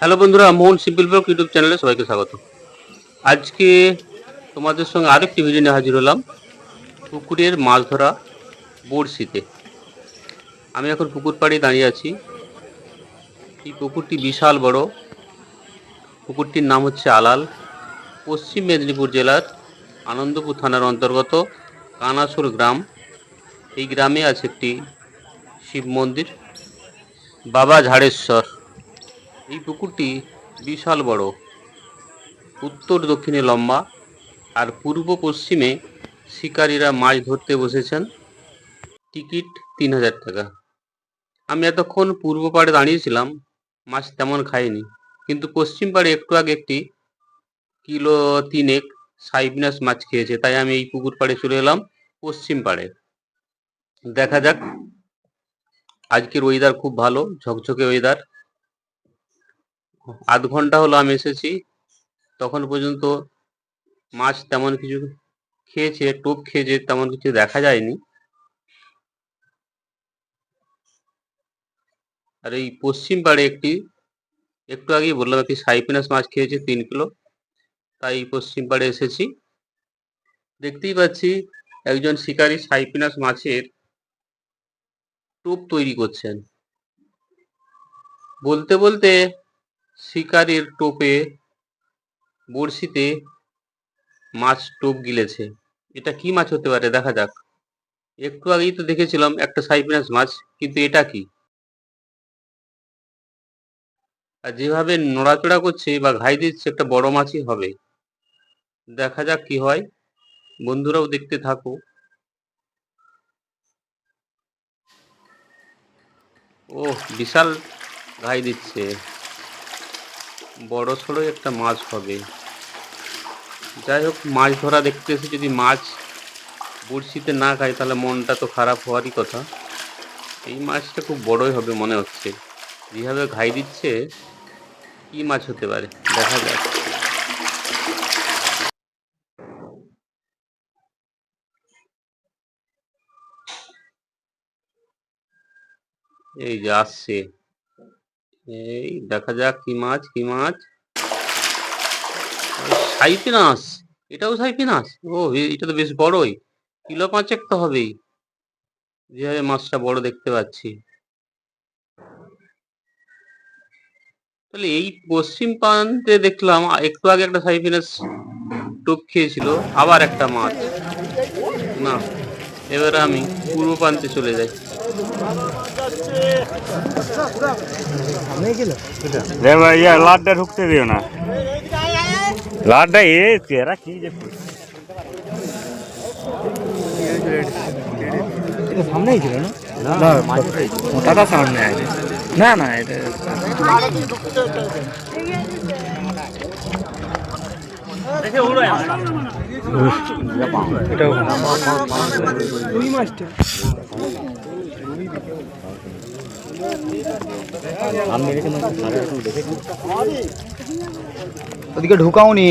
Hello বন্ধুরা, মোহন simple blog YouTube চ্যানেলে সবাইকে স্বাগত। আজকে তোমাদের সঙ্গে আরেকটি ভিডিও নিয়ে হাজির হলাম, পুকুরের মাছ ধরা বড়শিতে। আমি এখন পুকুর পাড়ে দাঁড়িয়ে আছি। এই পুকুরটি বিশাল বড়। পুকুরটির নাম হচ্ছে আলাল। পশ্চিম মেদিনীপুর জেলার আনন্দপুর থানার অন্তর্গত কানাসুর গ্রাম। এই গ্রামে আছে একটি শিব মন্দির, বাবা ঝাড়েশ্বর। এই পুকুরটি বিশাল বড়। উত্তর দক্ষিণে লম্বা আর পূর্ব পশ্চিমে শিকারীরা মাছ ধরতে বসেছেন। টিকিট তিন হাজার টাকা। আমি এতক্ষণ পূর্ব পাড়ে দাঁড়িয়েছিলাম, মাছ তেমন খাইনি। কিন্তু পশ্চিম পাড়ে একটু আগে একটি কিলো তিনেক সাইপিনাস মাছ খেয়েছে, তাই আমি এই পুকুর পাড়ে চলে এলাম পশ্চিম পাড়ে। দেখা যাক, আজকের ওয়েদার খুব ভালো, ঝকঝকে ওয়েদার আধ ঘণ্টা হলো আমি এসেছি। তখন পর্যন্ত মাছ তেমন কিছু খেয়েছে, টোপ খেয়েছে, তেমন কিছু দেখা যায়নি। আর এই পশ্চিম পাড়ে একটি, একটু আগেই বললাম, একটি সাইপিনাস মাছ খেয়েছে তিন কিলো। তাই পশ্চিম পাড়ে এসেছি। দেখতেই পাচ্ছি একজন শিকারী সাইপিনাস মাছের টোপ তৈরি করছেন। বলতে বলতে শিকারির টোপে বড়শিতে মাছ টোপ গিলেছে। এটা কি মাছ হতে পারে? দেখা যাক। একটু আগেই তো দেখেছিলাম একটা সাইপিনাস মাছ, কিন্তু এটা কি? আর যেভাবে নড়াচড়া করছে বা ঘাই দিচ্ছে, একটা বড় মাছই হবে। দেখা যাক কি হয়। বন্ধুরাও দেখতে থাকো। ও বিশাল ঘাই দিচ্ছে। বড় সড়ো একটা মাছ হবে। যাই হোক, মাছ ধরা দেখতে এসে যদি মাছ বড়শিতে না খায় তাহলে মনটা তো খারাপ হওয়ারই কথা। এই মাছটা খুব বড়ই হবে মনে হচ্ছে। যেভাবে ঘাই দিচ্ছে, কি মাছ হতে পারে? দেখা যাক। এই যে আসছে। এই দেখা যাক কি মাছ কি মাছ। সাইপিনাস এটাও সাইপিনাস ও এটা তো বেশ বড়ই। কিলো পাঁচেক তো হবেই। যেভাবে মাছটা বড় দেখতে পাচ্ছি। তাহলে এই পশ্চিম প্রান্তে দেখলাম একটু আগে একটা সাইপিনাস টোপ খেয়েছিল, আবার একটা মাছ। না, এবারে আমি পূর্ব প্রান্তে চলে যাই। ভাই ঢুকতে দিও না। লাটটা এ চেহারা কি যে সামনেই ছিল না? না সামনে আছে। না না এটা মাছটা ওদিকে ঢুকাওনি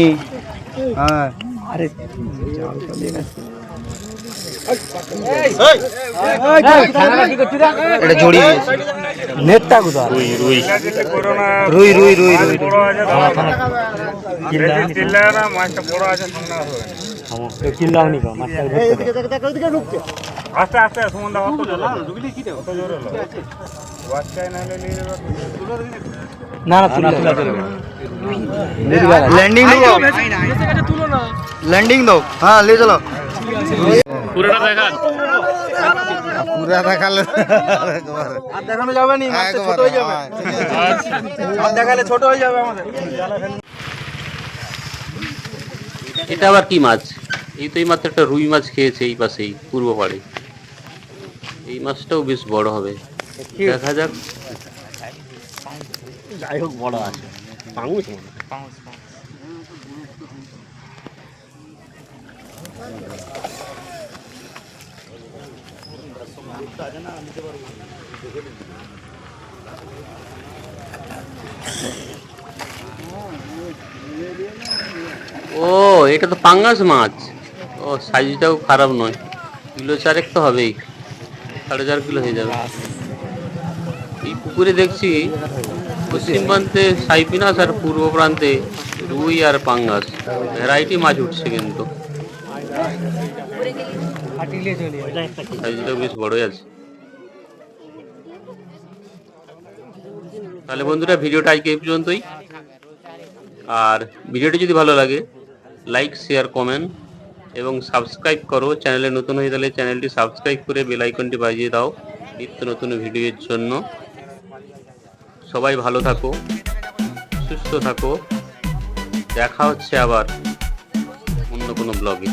হ্যাঁ আরে এটা জড়িয়ে নেটটা কোথায় রুই রুই রুই রুই না মাছটা সামনে নি আস্তে আস্তে সুমন্দা অত জোরে ঢুকলি কি অত জোরে না না তুলে ল্যান্ডিং দাও ল্যান্ডিং দাও হ্যাঁ চলো পুরোটা পুরা দেখালে আর দেখানো যাবে ছোট হয়ে যাবে আর দেখালে ছোট হয়ে যাবে আমাদের এটা আবার কি মাছ? এই তো এই মাত্র একটা রুই মাছ খেয়েছে এই পাশেই পূর্ব পাড়ে। এই মাছটাও বেশ বড় হবে। দেখা যাক। যাই হোক বড় আছে। পাঙ্গুস মনে ও এটা তো পাঙ্গাস মাছ। ও সাইজটাও খারাপ নয়। কিলো চারেক তো হবেই। সাড়ে চার কিলো হয়ে যাবে। পুকুরে দেখছি পশ্চিম প্রান্তে সাইপিনাস আর পূর্ব প্রান্তে রুই আর পাঙ্গাস। ভ্যারাইটি মাছ উঠছে কিন্তু। বেশ বড়ই আছে। তাহলে বন্ধুরা, ভিডিওটা আজকে এই পর্যন্তই। আর ভিডিওটি যদি ভালো লাগে, লাইক, শেয়ার, কমেন্ট এবং সাবস্ক্রাইব করো। চ্যানেলে নতুন হয়ে গেলে চ্যানেলটি সাবস্ক্রাইব করে বেল আইকনটি বাজিয়ে দাও। নিত্য নতুন ভিডিওর জন্য। সবাই ভালো থাকো সুস্থ থাকো। দেখা হচ্ছে আবার অন্য কোনো ব্লগে